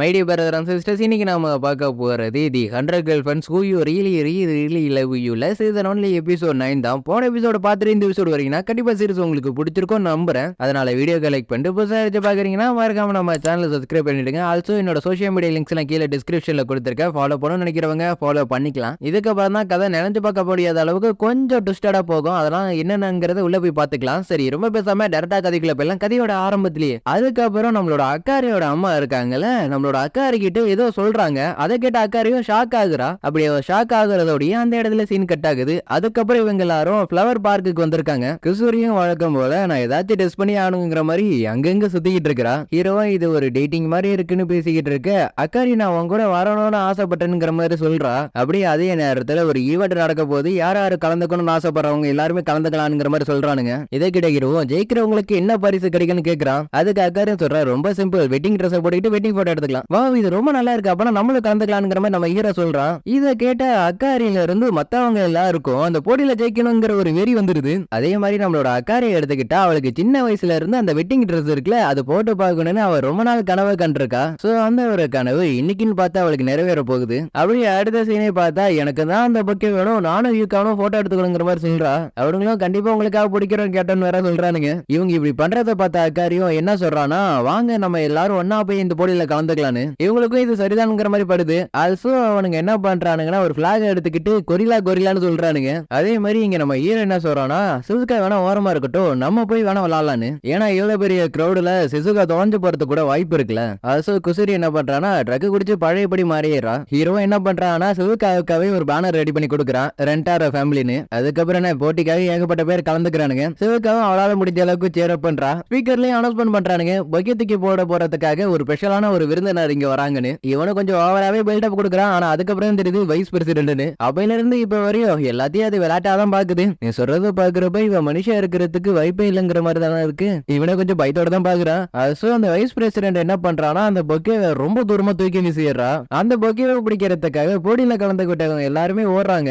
Mighty brother and sisters இன்னைக்கு நாம பார்க்க போகிறது the hundred girl friends who you really really love யூல season only episode nine தான். போன எபிசோட பார்த்துட்டு இந்த எபிசோட் வரீங்கன்னா கண்டிப்பாக சீரிஸ் உங்களுக்கு பிடிச்சிருக்கும் நம்புறேன். அதனால வீடியோ கலெக்ட் பண்ணிட்டு புதுசாக எடுத்து பார்க்குறீங்கன்னா மறக்காம நம்ம சேனலை சப்ஸ்கிரைப் பண்ணிடுங்க. ஆல்சோ என்னோட சோஷியல் மீடியா லிங்க்ஸ் எல்லாம் கீழே டிஸ்கிரிப்ஷனில் கொடுத்துருக்கேன். ஃபாலோ பண்ணணும்னு நினைக்கிறவங்க ஃபாலோ பண்ணிக்கலாம். இதுக்கப்புறம் தான் கதை நினைஞ்சு பார்க்க முடியாத அளவுக்கு கொஞ்சம் ட்விஸ்டடாக போகும். அதெல்லாம் என்னென்னங்கிறத உள்ளே போய் பார்த்துக்கலாம். சரி ரொம்ப பேசாமல் டேரெக்டாக கதைக்குள்ள போயிடலாம். கதையோட ஆரம்பத்திலேயே. அதுக்கப்புறம் நம்மளோட அக்காரியோட அம்மா இருக்காங்கல்ல நம்மளோட அக்காரி கிட்ட ஏதோ சொல்றாங்க. அதை கேட்ட அக்காரியும் ஷாக் ஆகுறா? அப்படி ஷாக் ஆகுறதோடய அந்த இடத்துல சீன் கட் ஆகுது. அதுக்கப்புறம் இவங்க எல்லாரும் ஃப்ளவர் பார்க்குக்கு வந்திருக்காங்க. கிஷோரியும் வழக்கம் போல நான் ஏதாச்சும் டெஸ்ட் பண்ணி ஆகணுங்கிற மாதிரி அங்கங்க சுத்திக்கிட்டு இருக்கிறா. ஹீரோவா இது ஒரு டேட்டிங் மாதிரி இருக்குன்னு பேசிக்கிட்டு இருக்க. அக்காரி நான் உன் கூட வரணும்னு ஆசைப்பட்டேங்கிற மாதிரி சொல்றா. அப்படியே அதே நேரத்துல ஒரு ஈவெண்ட் நடக்க போது யார் யாரு கலந்துக்கணும்னு ஆசைப்படுறவங்க எல்லாருமே கலந்துக்கலாம்ங்கிற மாதிரி சொல்றானுங்க. இதை கிட்ட ஜெயிக்கிறவங்களுக்கு என்ன பரிசு கிடைக்கும்னு கேக்குறான்? அதுக்கு அக்காரியும் சொல்றா ரொம்ப சிம்பிள் வெட்டிங் ட்ரெஸ் போட்டுக்கிட்டு வெட்டிங் போட்டோ எடுத்துக்கலாம். வா இது ரொம்ப நல்லா இருக்கு. அப்பனா நம்மளும் கலந்துக்கலாம்ங்கிற மாதிரி நம்ம ஹீரோ சொல்றான். இதை கேட்ட அக்காரியில இருந்து மத்தவங்க எல்லாருக்கும் அந்த போட்டியில ஜெயிக்கணுங்கிற ஒரு வெறி வந்துருது. அதே மாதிரி நம்மளோட அக்காரியை எடுத்துக்கிட்டா அவளுக்கு சின்ன வயசுல இருந்து அந்த வெட்டிங் ட்ரெஸ் இருக்குல்ல அது போட்டு பார்க்கணும்னு அவ ரொம்ப நாள் கனவை கண்டிருக்கா. சோ அந்த ஒரு கனவு இன்னைக்குன்னு பார்த்தா அவளுக்கு நிறைவேற போகுது. அப்படியே அடுத்த சீனே பார்த்தா எனக்கு தான் அந்த பக்கே வேணும் நானும் யூக்கானும் போட்டோ எடுத்துக்கணுங்கிற மாதிரி சொல்றா. அவங்களும் கண்டிப்பா உங்களுக்காக பிடிக்கிறோம் கேட்டோன்னு வேற சொல்றானுங்க. இவங்க இப்படி பண்றதை பார்த்த அக்காரியும் என்ன சொல்றானா வாங்க நம்ம எல்லாரும் ஒன்னா போய் இந்த போட்டியில கலந்துக்கலான்னு இவங்களுக்கும் இது சரிதானுங்கிற மாதிரி படுது. ஆல்சோ அவனுங்க என்ன பண்றானுங்கன்னா ஒரு பிளாக் எடுத்துக்கிட்டு கொரிலா கொரிலான்னு சொல்றானுங்க. அதே மாதிரி இங்க நம்ம ஹீரோ என்ன சொல்றானா சிசுகா வேணா ஓரமா இருக்கட்டும் நம்ம போய் வேணா விளாடலான்னு. ஏன்னா இவ்வளவு பெரிய கிரௌடுல சிசுகா தொலைஞ்சு போறது கூட வாய்ப்பு இருக்குல்ல. ஆல்சோ குசுரி என்ன பண்றானா ட்ரக் குடிச்சு பழையபடி மாறிடுறா. ஹீரோ என்ன பண்றானா சிசுகாவுக்காவே ஒரு பேனர் ரெடி பண்ணி கொடுக்குறான் ரெண்டார ஃபேமிலின்னு அதுக்கப்புறம் என்ன போட்டிக்காக ஏகப்பட்ட பேர் கலந்துக்கிறானுங்க. சிவகாவும் அவளால முடிஞ்ச அளவுக்கு சேர் அப் பண்றா. ஸ்பீக்கர்லயும் அனௌன்ஸ்மெண்ட் பண்றானுங்க. பக்கெத்துக்கு போட போறதுக்காக ஒரு ஸ்பெஷலான ஒரு விருந்தினர் இங்க வராங்கன்னு? இவனு கொஞ்சம் ஓவராவே பில்டப் கொடுக்குறான். ஆனா அதுக்கப்புறம் தெரியுது வைஸ் பிரசிடென்ட்னு அப்பையில இருந்து இப்ப வரையும் எல்லாத்தையும் அது விளையாட்டாதான் பாக்குது. நீ சொல்றது பாக்குறப்ப இவன் மனுஷன் இருக்கிறதுக்கு வாய்ப்பே இல்லைங்கிற மாதிரி தானே இருக்கு. இவனை கொஞ்சம் பயத்தோட தான் பாக்குறான். சோ அந்த வைஸ் பிரசிடென்ட் என்ன பண்றானா அந்த பொக்கேவை ரொம்ப தூரமா தூக்கி வீசிடுறான் அந்த பொக்கேவை பிடிக்கிறதுக்காக போட்டியில கலந்துக்கிட்டவங்க எல்லாருமே ஓடுறாங்க.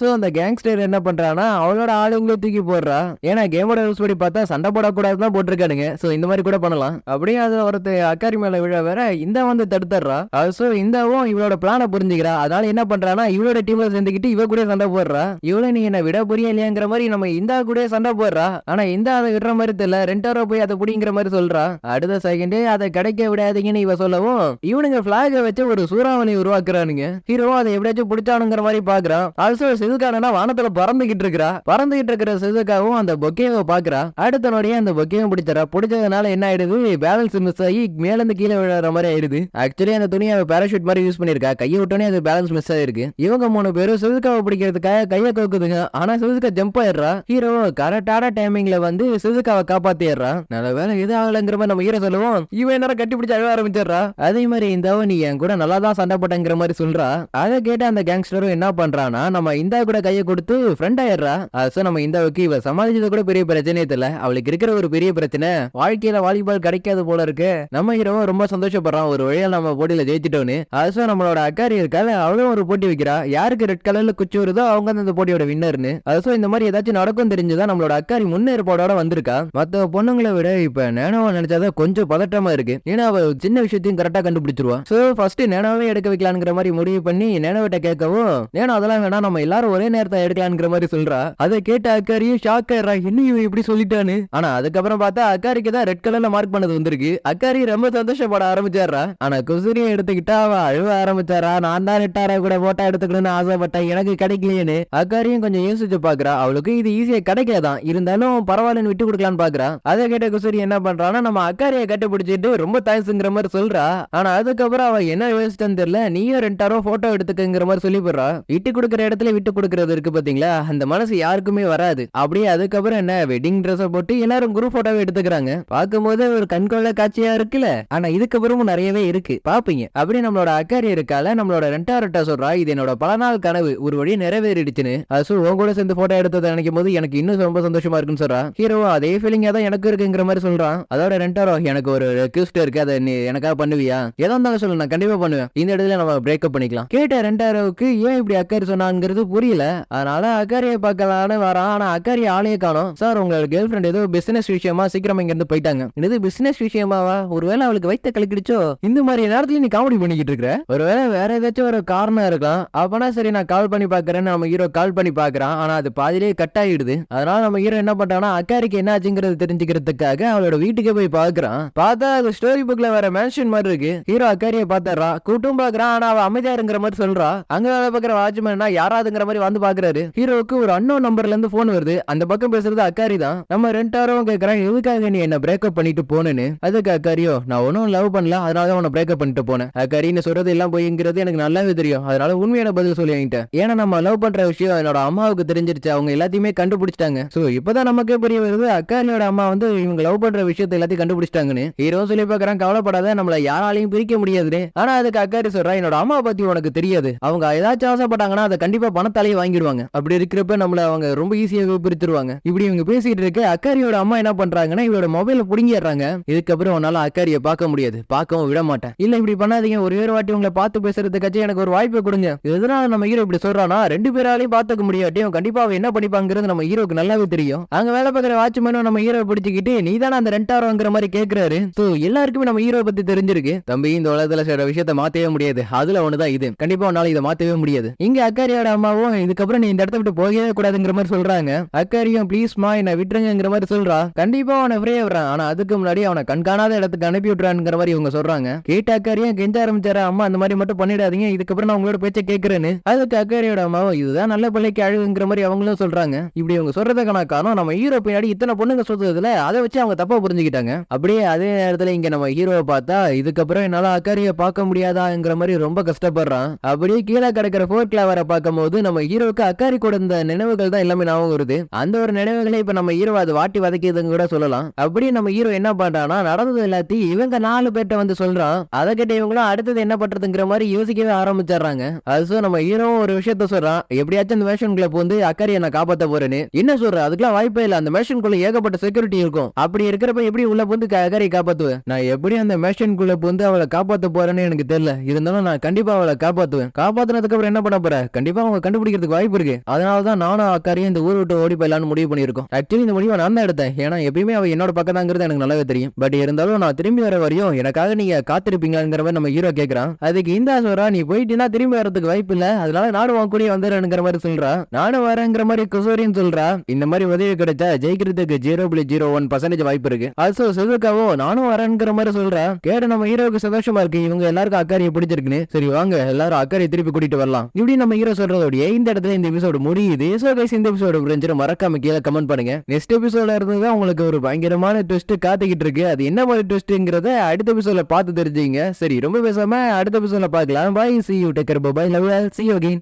சோ அந்த கேங்ஸ்டர் என்ன பண்றானா அவளோட ஆளுங்களை தூக்கி போடுறா. ஏன்னா கேமோட ரூல்ஸ் படி பார்த்தா சண்டை போடக்கூடாதுதான் போட்டிருக்கானுங்க. சோ இந்த மாதிரி கூட பண்ணலாம். அப்படியே அது ஒருத்த அக்காரி மேல விழ வேற இந்த வந்து தடுத்துறா சோ இந்தாவும் இவளோட பிளான புரிஞ்சுக்கிறா. அதனால என்ன பண்றானா இவளோட டீம்ல சேர்ந்துக்கிட்டு இவ கூட சண்டை போடுறா. இவளை நீ என்ன விட புரிய இல்லையாங்கிற மாதிரி நம்ம இந்தா கூட சண்டை போடுறா. ஆனா இந்தா அதை விடுற மாதிரி தெரியல. ரெண்டாரோ போய் அதை பிடிங்கிற மாதிரி சொல்றா. அடுத்த செகண்டே அதை கிடைக்க விடாதீங்கன்னு இவ சொல்லவும் இவனுங்க பிளாக வச்சு ஒரு சூறாவளி உருவாக்குறானுங்க. ஹீரோ அதை எப்படியாச்சும் பிடிச்சானுங்கிற மாதிரி பாக்குறான் ஆல்சோ சிதுகானா வானத்துல பறந்துகிட்டு இருக்கிறா. பறந்துகிட்டு இருக்கிற சிதுக்காவும் அந்த பொக்கேவை பாக்குறா. அடுத்த நோடியே அந்த பொக்கேவை பிடிச்சறா பிடிச்சதுனால என்ன ஆயிடுது? பேலன்ஸ் மிஸ் ஆகி மேல இருந்து கீழே விழுற மாதிரி ஆயிடுது. ஆக்சுவலி அந்த துணியை பேராஷூட் மாதிரி யூஸ் பண்ணிருக்கா கையை விட்டோனே அது பேலன்ஸ் மிஸ் ஆயிருக்கு இவங்க மூணு பேரும் சுதுக்காவை பிடிக்கிறதுக்காக கையை கோக்குதுங்க. ஆனா சிதுகா ஜம்ப் ஆயிடுறா. ஹீரோ கரெக்டான டைமிங்ல வந்து சிதுகாவை காப்பாத்திடுறான் நல்ல வேலை எது ஆகலங்கிற மாதிரி நம்ம ஹீரோ சொல்லுவோம். இவன் நேரம் கட்டி பிடிச்சி அழ ஆரம்பிச்சிடுறா. அதே மாதிரி இந்த நீ என் கூட நல்லா தான் சண்டை போட்டங்கிற மாதிரி சொல்றா. அதை கேட்டு அந்த கேங்ஸ்டரும் என்ன பண்றானா நம்ம இந்தா கூட கையை கொடுத்து ஃப்ரெண்ட் ஆயிடுறா. அது நம்ம இந்தாவுக்கு இவ சமாளிச்சது கூட பெரிய பிரச்சனையே தெரியல. அவளுக்கு இருக்கிற ஒரு பெரிய பிரச்சனை. வாழ்க்கையில வாலிபால் கிடைக்காது போல இருக்கு. நம்ம ஹீரோவும் ரொம்ப சந்தோஷப்படுறான். ஒரு வழியா நம்ம போட்டியில ஜெயிச்சிட்டோன்னு அது நம்மளோட அக்காரி இருக்கால அவளும் ஒரு போட்டி வைக்கிறா. யாருக்கு ரெட் கலர்ல குச்சி வருதோ அவங்க அந்த போட்டியோட வின்னர்னு அது இந்த மாதிரி ஏதாச்சும் நடக்கும் தெரிஞ்சுதான் நம்மளோட அக்காரி முன்னேற்பாடோட வந்திருக்கா? மத்த பொண்ணுங்களை விட இப்ப நேனோவை நினைச்சாதான் கொஞ்சம் பதட்டமா இருக்கு. ஏன்னா அவ சின்ன விஷயத்தையும் கரெக்டா கண்டுபிடிச்சிருவா. சோ ஃபர்ஸ்ட் நேனோவே எடுக்க வைக்கலாங்கிற மாதிரி முடிவு பண்ணி நேனோவிட்ட கேட்கவும் நேனோ அதெல்லாம் வேணா நம்ம எல்லாரும் ஒரே நேரத்தை எடுக்கலாங்கிற மாதிரி சொல்றா. அதை கேட்ட அக்காரியும் ஷாக் ஆயிடுறா. என்ன இவன் இப்படி சொல்லிட்டான்னு? ஆனா அதுக்கப்புறம் பார்த்தா அக்காரிக்கு தான் ரெட் கலர்ல மார்க் பண்ணது வந்திருக்கு. அக்காரி ரொம்ப சந்தோஷப்பட ஆரம்பிச்சாரு ஆனா குசுரியை எடுத்துக்கிட்டா அவ அழுவ ஆரம்பிச்சாரா? நான் தான் ரெட்டார கூட போட்டா எடுத்துக்கணும்னு ஆசைப்பட்டேன். எனக்கு கிடைக்கலையேன்னு அக்காரியும் கொஞ்சம் யோசிச்சு பாக்குறா. அவளுக்கு இது ஈஸியா கிடைக்கலதான் இருந்தாலும் பரவாயில்லன்னு விட்டு கொடுக்கலான்னு பாக்குறா. அதை கேட்ட குசுரி என்ன பண்றான்னா நம்ம அக்காரியை கட்டுப்பிடிச்சிட்டு ரொம்ப தேங்க்ஸ்ங்கிற மாதிரி சொல்றா. ஆனா அதுக்கப்புறம் அவ என்ன யோசிச்சான்னு தெரியல. நீயும் ரெண்டாரோ போட்டோ எடுத்துக்கங்கிற மாதிரி சொல்லி போடுறா விட்டு கொடுக்குற இடத்துல விட்டு கொடுக்கறது இருக்கு பாத்தீங்களா? அந்த மனசு யாருக்குமே வராது. அப்படியே அதுக்கப்புறம் என்ன? வெட்டிங் ட்ரெஸ் போட்டு எல்லாரும் குரூப் போட்டோவை எடுத்துக்கிறாங்க. பார்க்கும்போது ஒரு கண்கொள்ள காட்சியா இருக்குல்ல. ஆனா இதுக்கப்புறமும் நிறைய நிறையவே இருக்கு. பாப்பீங்க. அப்படி நம்மளோட அக்காரி இருக்கால நம்மளோட ரெண்டா ரெட்டா சொல்றா இது என்னோட பல நாள் கனவு. ஒரு வழி நிறைவேறிடுச்சுன்னு. அது உன் கூட சேர்ந்து போட்டோ எடுத்ததை நினைக்கும் போது எனக்கு இன்னும் ரொம்ப சந்தோஷமா இருக்குன்னு சொல்றா. ஹீரோ அதே ஃபீலிங்கா தான் எனக்கு இருக்குங்கிற மாதிரி சொல்றான் அதோட ரெண்டாரோ எனக்கு ஒரு ரெக்வஸ்ட் இருக்கு. அதை நீ எனக்காக பண்ணுவியா? ஏதோ இருந்தாலும் சொல்லு நான் கண்டிப்பா பண்ணுவேன். இந்த இடத்துல நம்ம பிரேக்கப் பண்ணிக்கலாம். கேட்ட ரெண்டாரோவுக்கு ஏன் இப்படி அக்காரி சொன்னாங்கிறது புரியல. அதனால அக்காரியை பார்க்கலான்னு வரான். ஆனா அக்காரி ஆளையே காணும். சார் உங்களோட கேர்ள் ஃப்ரெண்ட் ஏதோ பிசினஸ் விஷயமா சீக்கிரம் இங்க இருந்து போயிட்டாங்க. இது பிசினஸ் விஷயமாவா? ஒருவேளை அவளுக்கு வைத்த கலக்கிடுச்சோ? இந்த மாதிரி நேரத்துல நீ காமெடி பண்ணிக்கிட்டு இருக்கிற? ஒருவேளை வேற ஏதாச்சும் ஒரு காரணம் இருக்கலாம். அப்பனா சரி நான் கால் பண்ணி பாக்குறேன்னு நம்ம ஹீரோ கால் பண்ணி பாக்குறான் ஆனா அது பாதிலே கட் ஆயிடுது. அதனால நம்ம ஹீரோ என்ன பண்றான்னா அக்காரிக்கு என்ன ஆச்சுங்கிறது தெரிஞ்சுக்கிறதுக்காக அவளோட வீட்டுக்கே போய் பாக்குறான் பார்த்தா அது ஸ்டோரி புக்ல வேற மேன்ஷன் மாதிரி இருக்கு. ஹீரோ அக்காரியை பாத்துறா கூட்டும் பாக்குறான் ஆனா அவ அமைதியா இருங்கிற மாதிரி சொல்றா. அங்க வேலை பாக்குற வாட்ச்மேன்னா யாராதுங்கிற மாதிரி வந்து பாக்குறாரு ஹீரோவுக்கு ஒரு அன்னோன் நம்பர்ல இருந்து போன் வருது. அந்த பக்கம் பேசுறது அக்காரி தான் நம்ம ரெண்டாயிரம் கேக்குறான் எதுக்காக நீ என்ன பிரேக்கப் பண்ணிட்டு போனேன்னு? அதுக்கு அக்காரியோ நான் ஒன்னும் லவ் பண்ணல. அதனால தான் அவனை பிரேக்கப் பண்ணிட்டு போனேன். அக்காரின்னு சொல்றது எல்லாம் போய்ங்கிறது எனக்கு நல்லாவே தெரியும். அதனால உண்மையான பதில் சொல்லி என்கிட்ட ஏன்னா நம்ம லவ் பண்ற விஷயம் என்னோட அம்மாவுக்கு தெரிஞ்சிருச்சு. அவங்க எல்லாத்தையுமே கண்டுபிடிச்சிட்டாங்க. சோ இப்பதான் நமக்கே புரிய வருது அக்காரியோட அம்மா வந்து இவங்க லவ் பண்ற விஷயத்தை எல்லாத்தையும் கண்டுபிடிச்சிட்டாங்கன்னு. ஹீரோ சொல்லி பாக்குறான் கவலைப்படாத நம்மள யாராலையும் பிரிக்க முடியாதுன்னு. ஆனா அதுக்கு அக்காரி சொல்றா என்னோட அம்மா பத்தி உனக்கு தெரியாது. அவங்க ஏதாச்சும் ஆசைப்பட்டாங்கன்னா அதை கண்டிப்பா பணத்தாலேயே வாங்கிடுவாங்க. அப்படி இருக்கிறப்ப நம்மள அவங்க ரொம்ப ஈஸியாக பிரித்துருவாங்க இப்படி இவங்க பேசிட்டு இருக்க அக்காரியோட அம்மா என்ன பண்றாங்கன்னா இவரோட மொபைல புடுங்கிடுறாங்க. இதுக்கப்புறம் உன்னால அக்காரியை பார்க்க முடியாது. பார்க்கவும் விட மாட்டேன் இல்ல இப்படி பண்ணாதீங்க. ஒரே ஒரு வாட்டி உங்களை பார்த்து பேசுறதுக்காச்சும் எனக்கு ஒரு வாய்ப்பு கொடுங்க. எதனால நம்ம ஹீரோ இப்படி சொல்றானா ரெண்டு பேராலையும் பாத்துக்க முடியாட்டியும் கண்டிப்பா அவன் என்ன பண்ணிப்பாங்கிறது நம்ம ஹீரோக்கு நல்லாவே தெரியும். அங்க வேலை பார்க்குற வாட்ச்மேனும் நம்ம ஹீரோ பிடிச்சிக்கிட்டு நீ தானே அந்த ரெண்டாயிரம்ங்கிற மாதிரி கேக்குறாரு? சோ எல்லாருக்குமே நம்ம ஹீரோ பத்தி தெரிஞ்சிருக்கு. தம்பி இந்த உலகத்துல சில விஷயத்த மாத்தவே முடியாது. அதுல ஒண்ணுதான் இது. கண்டிப்பா உன்னால இதை மாத்தவே முடியாது. இங்க அக்காரியோட அம்மாவும் இதுக்கப்புறம் நீ இந்த இடத்த விட்டு போகவே கூடாதுங்கிற மாதிரி சொல்றாங்க. அக்காரியும் ப்ளீஸ்மா என்ன விட்டுருங்கிற மாதிரி சொல்றா. கண்டிப்பா அவனை ஃப்ரீயா விடுறான். ஆனா அதுக்கு முன்னாடி அவனை கண்காணாத இடத்துக்கு அனுப்பி விட்டுறான்ங்கிற மாதிரி இவங்க சொல்றாங்க. கேட்ட அக்காரியும் கெஞ்ச ஆரம்பிச்சாரா? அம்மா அந்த மாதிரி மட்டும் பண்ணிடாதீங்க. இதுக்கப்புறம் நான் உங்களோட பேச்ச கேட்கறேன்னு அதுக்கு அக்காரியோட அம்மாவும் இதுதான் நல்ல பிள்ளைக்கு அழுகுங்கிற மாதிரி அவங்களும் சொல்றாங்க. இப்படி அவங்க சொல்றதுக்கான காரணம் நம்ம ஹீரோ பின்னாடி இத்தனை பொண்ணுங்க சொல்றதுல அதை வச்சு அவங்க தப்பா புரிஞ்சுக்கிட்டாங்க. அப்படியே அதே நேரத்துல இங்க நம்ம ஹீரோவை பார்த்தா இதுக்கப்புறம் என்னால அக்காரியை பார்க்க முடியாதாங்கிற மாதிரி ரொம்ப கஷ்டப்படுறான். அப்படியே கீழே கிடக்கிற ஃபோர் கிளாவரை பார்க்கும்போது நம்ம ஹீரோவுக்கு அக்காரி கூட இருந்த நினைவுகள் தான் எல்லாமே ஞாபகம் வருது. அந்த ஒரு நினைவுகளை இப்ப நம்ம ஹீரோ அதை வாட்டி வதக்கியதுன்னு கூட சொல்லலாம். அப்படியே நம்ம ஹீரோ என்ன பண்றான்னா நடந்தது எல்லாத்தையும் இவங்க நாலு பேர்ட்ட வந்து சொல்றான். அதை கேட்ட இவங்களும் அடுத்தது என்ன பண்றதுங்கிற மாதிரி யோசிக்கவே ஆரம்பிச்சிடுறாங்க. அது நம்ம ஹீரோவும் ஒரு விஷயத்த சொல்றான். எப்படியாச்சும் அந்த மேஷனுக்குள்ள வந்து அக்கறையை நான் காப்பாத்த போறேன்னு. என்ன சொல்ற? அதுக்கெல்லாம் வாய்ப்பே இல்ல. அந்த மேஷன் குள்ள ஏகப்பட்ட செக்யூரிட்டி இருக்கும். அப்படி இருக்கிறப்ப எப்படி உள்ள வந்து அக்கறையை காப்பாத்துவேன்? நான் எப்படி அந்த மேஷன் குள்ள வந்து அவளை காப்பாத்த போறேன்னு எனக்கு தெரியல. இருந்தாலும் நான் கண்டிப்பா அவளை காப்பாத்துவேன். காப்பாத்தினதுக்கு அப்புறம் என்ன பண்ண போற? கண்டிப்பா அவங்க கண்டுபிடிக்கிறதுக்கு வாய்ப்பு இருக்கு. அதனால தான் நானும் அக்காரையும் இந்த ஊர் விட்டு ஓடி போயிடலாம்னு முடிவு பண்ணியிருக்கோம். ஆக்சுவலி இந்த முடிவை நான் தான் எடுத்தேன். ஏன்னா எப்பயுமே அவ என்னோட பக்கம் தாங்கிறது எனக்கு நல்லாவே தெரியும். பட் இருந்தாலும் நான் திரும்பி வர வரையும் எனக்காக நீங்க காத்திருப்பீங்கங்கிற மாதிரி நம்ம ஹீரோ கேக்குறான். அதுக்கு இந்த சொல்றா நீ போயிட்டீங்கன்னா திரும்பி வரதுக்கு வாய்ப்பு இல்ல. அதனால நானும் உன் கூட வந்துடுறேங்கிற மாதிரி சொல்றா. நானும் வரேங்கிற மாதிரி குசோரின்னு சொல்றா. இந்த மாதிரி உதவி கிடைச்சா ஜெயிக்கிறதுக்கு ஜீரோ புள்ளி ஜீரோ ஒன் பர்சன்டேஜ் வாய்ப்பு இருக்கு. அது சுதுக்காவோ நானும் வரேங்கிற மாதிரி சொல்றா. கேட்டு நம்ம ஹீரோவுக்கு சந்தோஷமா இருக்கு. இவங்க எல்லாருக்கும் அக்காரியை பிடிச்சிருக்குன்னு. சரி வாங்க. எல்லாரும் அக்காரியை திருப்பி கூட்டிட்டு வரலாம். இப்படி நம்ம ஹீரோ சொல்றதோடைய இந்த இடத்துல இந்த எபிசோடு முடியுது. சோ கைஸ் இந்த எபிசோடு புரிஞ்சு மறக்காம கீழே கமெண்ட் பண்ணுங்க. நெக்ஸ்ட் எபிசோட இருந்து தான் உங்களுக்கு ஒரு பயங்கரமான ட்விஸ்ட் காத்துக்கிட்டு இருக்கு. அது என்ன மாதிரி ட்விஸ்ட்ங்கிறத அடுத்த எபிசோட பார்த்து தெரிஞ்சுங்க. சரி ரொம்ப பேசாம அடுத்த எபிசோட்ல பார்க்கலாம். Bye see you take care bye love see you again